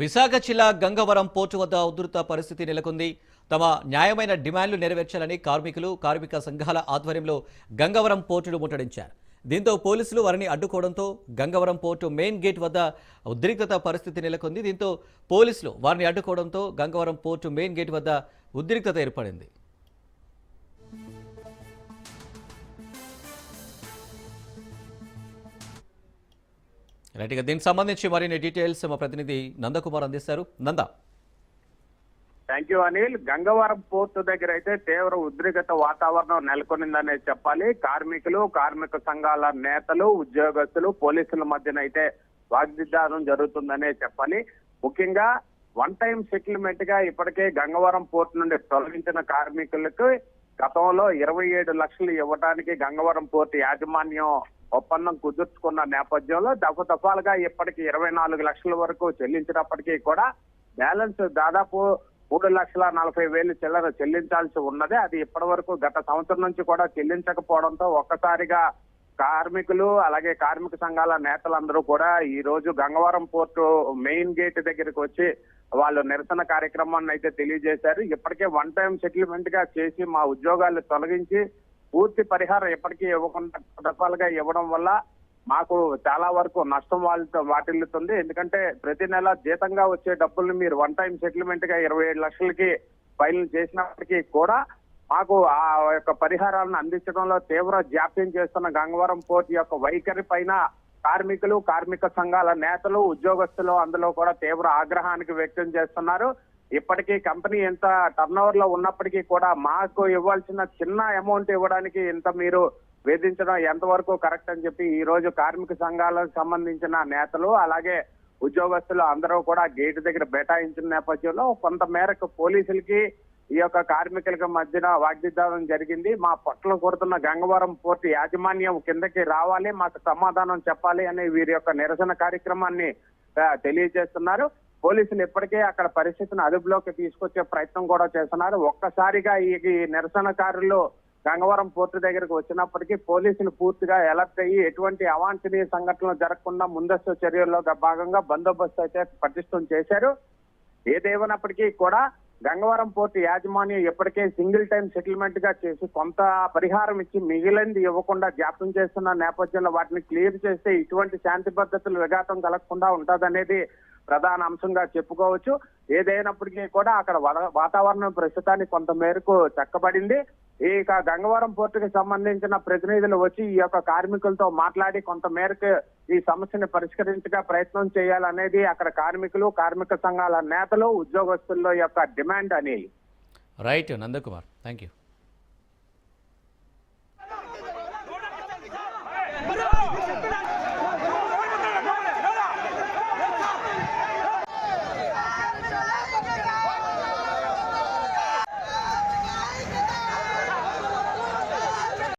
విశాఖ జిల్లా గంగవరం పోర్టు వద్ద ఉధృత పరిస్థితి నెలకొంది. తమ న్యాయమైన డిమాండ్లు నెరవేర్చాలని కార్మికులు కార్మిక సంఘాల ఆధ్వర్యంలో గంగవరం పోర్టును ముట్టడించారు. దీంతో పోలీసులు వారిని అడ్డుకోవడంతో గంగవరం పోర్టు మెయిన్ గేట్ వద్ద ఉద్రిక్తత పరిస్థితి నెలకొంది. దీంతో పోలీసులు వారిని అడ్డుకోవడంతో గంగవరం పోర్టు మెయిన్ గేట్ వద్ద ఉద్రిక్తత ఏర్పడింది. రైట్ ఇక దీనికి సంబంధించి మరిన్ని డీటెయిల్స్ మా ప్రతినిధి నందకుమార్ అందిస్తారు. Nanda. Thank you Anil Gangavaram port దగ్గర అయితే తీవ్ర ఉద్రిక్త వాతావరణం నెలకొనిందనే చెప్పాలి. కార్మికులు కార్మిక సంఘాల నేతలు ఉద్యోగస్తులు పోలీసుల మధ్యన అయితే వాగ్దిద్దానం జరుగుతుందనే చెప్పాలి. ముఖ్యంగా వన్ టైం సెటిల్మెంట్గా ఇప్పటికే గంగవరం పోర్టు నుండి తొలగించిన కార్మికులకు గతంలో ఇరవై ఏడు లక్షలు ఇవ్వడానికి గంగవరం పోర్టు యాజమాన్యం ఒప్పందం కుదుర్చుకున్న నేపథ్యంలో దఫ దఫాలుగా ఇప్పటికి ఇరవై నాలుగు లక్షల వరకు చెల్లించినప్పటికీ కూడా బ్యాలెన్స్ దాదాపు మూడు లక్షల నలభై వేలు చిల్లర చెల్లించాల్సి ఉన్నది. అది ఇప్పటి వరకు గత సంవత్సరం నుంచి కూడా చెల్లించకపోవడంతో ఒక్కసారిగా కార్మికులు అలాగే కార్మిక సంఘాల నేతలందరూ కూడా ఈ రోజు గంగవరం పోర్టు మెయిన్ గేట్ దగ్గరికి వచ్చి వాళ్ళు నిరసన కార్యక్రమాన్ని అయితే తెలియజేశారు. ఇప్పటికే వన్ టైం సెటిల్మెంట్గా చేసి మా ఉద్యోగాలు తొలగించి పూర్తి పరిహారం ఎప్పటికీ ఇవ్వకుండా రకాలుగా ఇవ్వడం వల్ల మాకు చాలా వరకు నష్టం వాళ్ళతో వాటిల్లుతుంది. ఎందుకంటే ప్రతి నెల జీతంగా వచ్చే డబ్బుల్ని మీరు వన్ టైం సెటిల్మెంట్గా ఇరవై ఏడు లక్షలకి ఫైల్ చేసినప్పటికీ కూడా మాకు ఆ యొక్క పరిహారాలను అందించడంలో తీవ్ర జాప్యం చేస్తున్న గంగవరం పోర్టు యొక్క వైఖరి పైన కార్మికులు కార్మిక సంఘాల నేతలు ఉద్యోగస్తులు అందులో కూడా తీవ్ర ఆగ్రహానికి వ్యక్తం చేస్తున్నారు. ఇప్పటికీ కంపెనీ ఎంత టర్న్ ఓవర్లో ఉన్నప్పటికీ కూడా మాకు ఇవ్వాల్సిన చిన్న అమౌంట్ ఇవ్వడానికి ఇంత మీరు వేధించడం ఎంతవరకు కరెక్ట్ అని చెప్పి ఈ రోజు కార్మిక సంఘాలకు సంబంధించిన నేతలు అలాగే ఉద్యోగస్తులు అందరూ కూడా గేట్ దగ్గర బైఠాయించిన నేపథ్యంలో కొంత మేరకు పోలీసులకి ఈ యొక్క కార్మికులకి మధ్యన వాగ్దిద్దానం జరిగింది. మా పట్ల కొడుతున్న గంగవరం పోర్టు యాజమాన్యం కిందకి రావాలి మాకు సమాధానం చెప్పాలి అనే వీరి యొక్క నిరసన కార్యక్రమాన్ని తెలియజేస్తున్నారు. పోలీసులు ఇప్పటికే అక్కడ పరిస్థితిని అదుపులోకి తీసుకొచ్చే ప్రయత్నం కూడా చేస్తున్నారు. ఒక్కసారిగా ఈ నిరసనకారులు గంగవరం పోర్టు దగ్గరకు వచ్చినప్పటికీ పోలీసులు పూర్తిగా అలర్ట్ అయ్యి ఎటువంటి అవాంఛనీయ సంఘటనలు జరగకుండా ముందస్తు చర్యల్లో భాగంగా బందోబస్తు అయితే పటిష్టం చేశారు. ఏదేమైనప్పటికీ కూడా గంగవరం పోర్టు యాజమాన్యం ఇప్పటికే సింగిల్ టైం సెటిల్మెంట్గా చేసి కొంత పరిహారం ఇచ్చి మిగిలింది ఇవ్వకుండా జాప్యం చేస్తున్న నేపథ్యంలో వాటిని క్లియర్ చేస్తే ఇటువంటి శాంతి భద్రతలు విఘాతం కలగకుండా ఉంటదనేది ప్రధాన అంశంగా చెప్పుకోవచ్చు. ఏదైనప్పటికీ కూడా అక్కడ వాతావరణం ప్రస్తుతానికి కొంత మేరకు చక్కబడింది. ఇక గంగవరం పోర్టుకి సంబంధించిన ప్రతినిధులు వచ్చి ఈ యొక్క కార్మికులతో మాట్లాడి కొంత మేరకు ఈ సమస్యను పరిష్కరించగా ప్రయత్నం చేయాలనేది అక్కడ కార్మికులు కార్మిక సంఘాల నేతలు ఉద్యోగస్తుల్లో యొక్క డిమాండ్ అని. రైట్ నందకుమార్. Thank you.